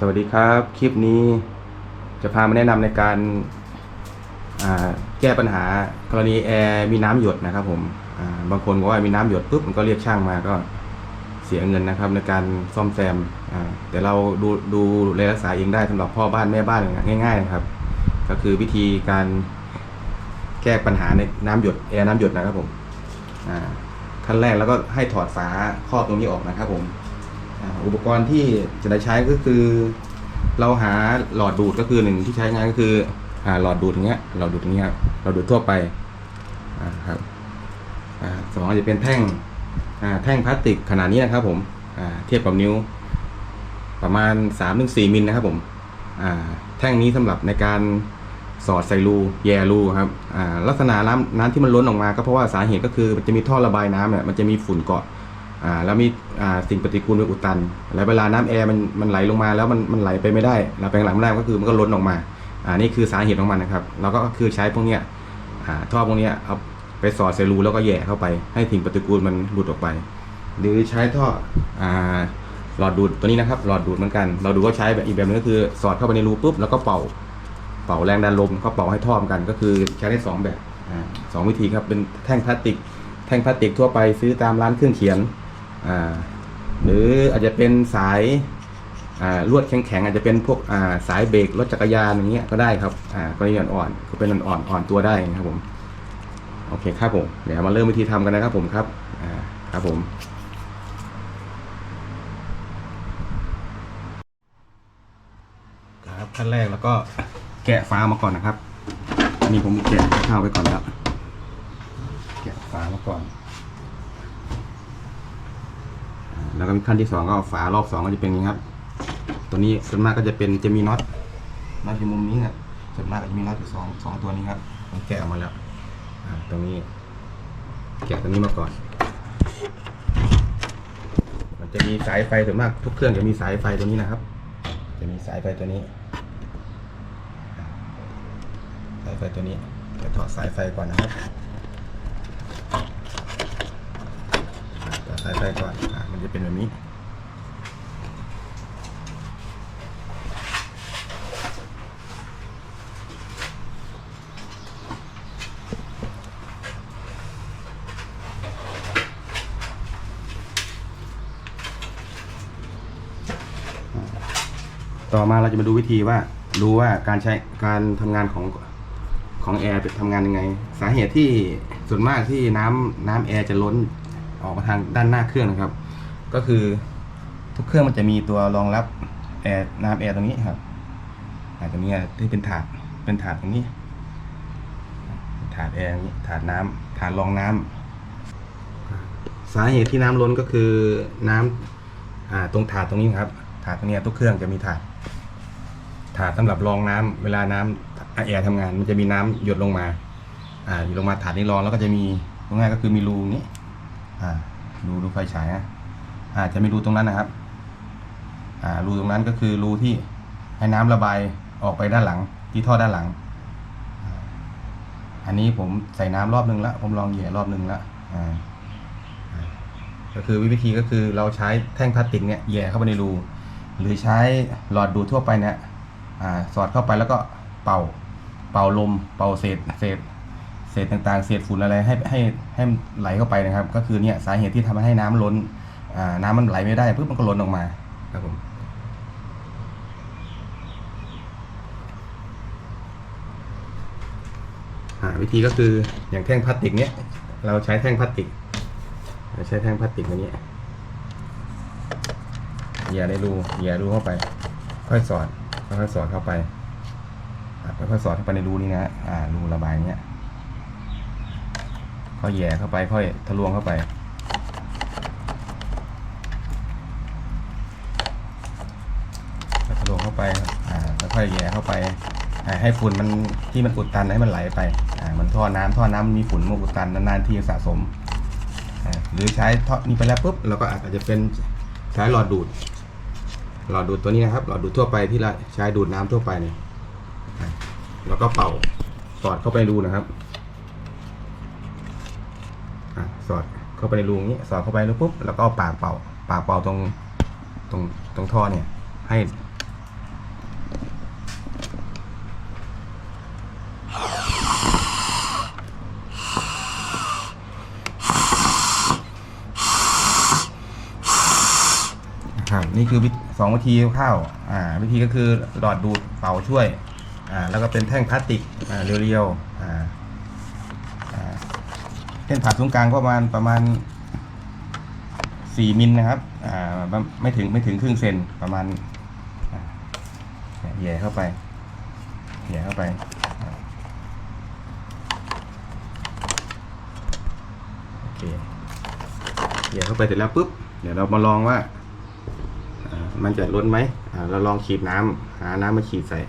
สวัสดีครับ คลิปนี้จะพามาแนะนำในการแก้ปัญหากรณีแอร์มีน้ำหยดนะครับผมบางคนบอกว่ามีน้ำหยดปุ๊บมันก็เรียกช่างมาก็เสียเงินนะครับ ในการซ่อมแซมแต่เราดูดูแลรักษาเองได้สำหรับพ่อบ้านแม่บ้านง่าย ๆ นะครับ ก็คือวิธีการแก้ปัญหาในน้ำหยดแอร์น้ำหยดนะครับผมขั้นแรกแล้วก็ให้ถอดฝาครอบตรงนี้ออกนะครับผม อุปกรณ์ที่จะได้ใช้ก็คือ เราหาหลอดดูดก็คือหนึ่งที่ใช้งานก็คือ หาหลอดดูดอย่างเงี้ยหลอดดูดอย่างเงี้ยหลอดดูดทั่วไปครับสองจะเป็นแท่งแท่งพลาสติกขนาดนี้นะครับ ผมเทียบกับนิ้ว ประมาณ3-4ถึงมิลนะครับผมแท่งนี้สำหรับในการสอดใส่รูแย่รูครับลักษณะน้ำน้ำที่มันล้นออกมาก็เพราะว่าสาเหตุก็คือมันจะมีท่อระบายน้ำเนี่ยมันจะมีฝุ่นเกาะ อ่าแล้วมีอ่าสิ่งปฏิกูลไปอุดตัน แล้วเวลาน้ำแอร์มันมันไหลลงมาแล้วมันมันไหลไปไม่ได้ไหลไปข้างหลังไม่ได้ก็คือมันก็ล้นออกมาอ่านี่คือสาเหตุของมันนะครับเราก็คือใช้พวกเนี้ยอ่าท่อพวกเนี้ยเอาไปสอดใส่รูแล้วก็แย่เข้าไปให้สิ่งปฏิกูลมันหลุดออกไป หรือใช้ท่ออ่าหลอดดูดตัวนี้นะครับ หลอดดูดเหมือนกัน เราดูก็ใช้แบบอีกแบบนึงก็คือสอดเข้าไปในรูปุ๊บแล้วก็เป่า เป่าแรงดันลมก็เป่าให้ท่อมอนกัน ก็คือใช้ได้สองแบบสองวิธีครับเป็นแท่งพลาสติก แท่งพลาสติกทั่วไปซื้อตามร้านเครื่องเขียน อ่าหรืออาจจะเป็นสายอ่าลวดแข็งๆอาจจะเป็นพวกอ่าสายเบรกรถจักรยานอย่างเงี้ยก็ได้ครับอ่ากรณีอ่อนๆก็เป็นอ่อนๆอ่อนตัวได้นะครับผมโอเคครับผมเดี๋ยวมาเริ่มวิธีทำกันนะครับผมครับอ่าครับผมครับขั้นแรกแล้วก็แกะฟ้ามาก่อนนะครับอันนี้ผมแกะข้าวไว้ก่อนแล้วแกะฟ้ามาก่อน แล้วก็ขั้นที่สองก็เอาฝารอบสองก็จะเป็นอย่างนี้ครับ ตัวนี้ส่วนมากก็จะเป็นจะมีน็อตน็อตอยู่มุมนี้ครับส่วนมากก็จะมีน็อตอยู่สองสองตัวนี้ครับผมแกะออกมาแล้วตรงนี้ แกะตัวนี้มาก่อน มันจะมีสายไฟส่วนมากทุกเครื่องจะมีสายไฟตัวนี้นะครับ จะมีสายไฟตัวนี้ สายไฟตัวนี้จะถอดสายไฟก่อนนะครับต่อสายไฟก่อน มันจะเป็นแบบนี้ต่อมาเราจะมาดูวิธีว่ารู้ว่าการใช้การทำงานของของแอร์เป็นทำงานยังไง สาเหตุที่ส่วนมากที่น้ำน้ำแอร์จะล้นออกมาทางด้านหน้าเครื่องนะครับ ก็คือทุกเครื่องมันจะมีตัวรองรับแอร์น้ำแอร์ตรงนี้ครับอาตรงนี้ที่เป็นถาดเป็นถาดตรงนี้ ถาดแอร์อย่างนี้ถาดน้ำถาดรองน้ำสาเหตุที่น้ำล้นก็คือน้ำอ่าตรงถาดตรงนี้ครับ ถาดตรงนี้ทุกเครื่องจะมีถาด ถาดสำหรับรองน้ำเวลาน้ำแอร์ทำงานมันจะมีน้ำหยดลงมา อ่าหยดลงมาถาดนี้รองแล้วก็จะมีงง่ายก็คือมีรูนี้อ่ารูรูไฟฉายนะ อาจจะมีรูตรงนั้นนะครับอ่ารูตรงนั้นก็คือรูที่ให้น้ำระบายออกไปด้านหลัง ที่ท่อด้านหลัง อันนี้ผมใส่น้ำรอบนึงแล้วผมลองเหย่รอบนึงแล้วอ่าก็คือวิธีก็คือเราใช้แท่งพลาสติกเนี่ยแย่เข้าไปในรูหรือใช้หลอดดูดทั่วไปเนี่ยอสอดเข้าไปแล้วก็เป่า เป่าลม เป่าเศษ เศษ เศษต่างๆ เศษฝุ่นอะไรให้ให้ให้ไหลเข้าไปนะครับ ก็คือเนี่ยสาเหตุที่ทำให้น้ำล้น น้ำมันไหลไม่ได้ปุ๊บมันก็ล้นออกมาครับผมวิธีก็คืออย่างแท่งพลาสติกเนี้ยเราใช้แท่งพลาสติกเราใช้แท่งพลาสติกตัวนี้อย่าได้รูอย่ารูเข้าไป ค่อยสอดค่อยสอดเข้าไปค่อยสอดเข้าไปในรูนี้นะอ่ารูระบายเนี้ยค่อยแย่เข้าไปค่อยทะลวงเข้าไป ทะลวงเข้า ไปอ่าแล้วค่อยแย่เข้าไปให้ฝุ่นมันที่มันอุดตันให้มันไหลไปอ่ามันท่อน้ำท่อน้ำมันมีฝุ่นมันอุดตันนานๆทีสะสมอ่าหรือใช้ท่อนี้ไปแล้วปุ๊บเราก็อาจจะเป็นใช้หลอดดูด หลอดดูดตัวนี้นะครับ หลอดดูดทั่วไปที่เราใช้ดูดน้ำทั่วไปเนี่ยแล้วก็เป่าสอดเข้าไปรูนะครับอะสอดเข้าไปในรูงนี้สอดเข้าไปแล้วปุ๊บแล้วก็ปากเป่า ปากเป่าตรงตรงตรงท่อเนี่ยให้ ครับ นี่คือสองวิธีคร่าวอ่าวิธีก็คือหลอดดูดเป่าช่วยอ่าแล้วก็เป็นแท่งพลาสติกอ่าเรียวๆอ่าเส้นผ่าศูนย์กลางก็ประมาณประมาณสี่มิลนะครับอ่าไม่ถึงไม่ถึงครึ่งเซนประมาณแย่เข้าไปแย่เข้าไปโอเคแย่เข้าไปเสร็จแล้วปุ๊บเดี๋ยวเรามาลองว่า มันจะล้นไหมเราลองฉีดน้ำหาน้ำมาฉีดใส่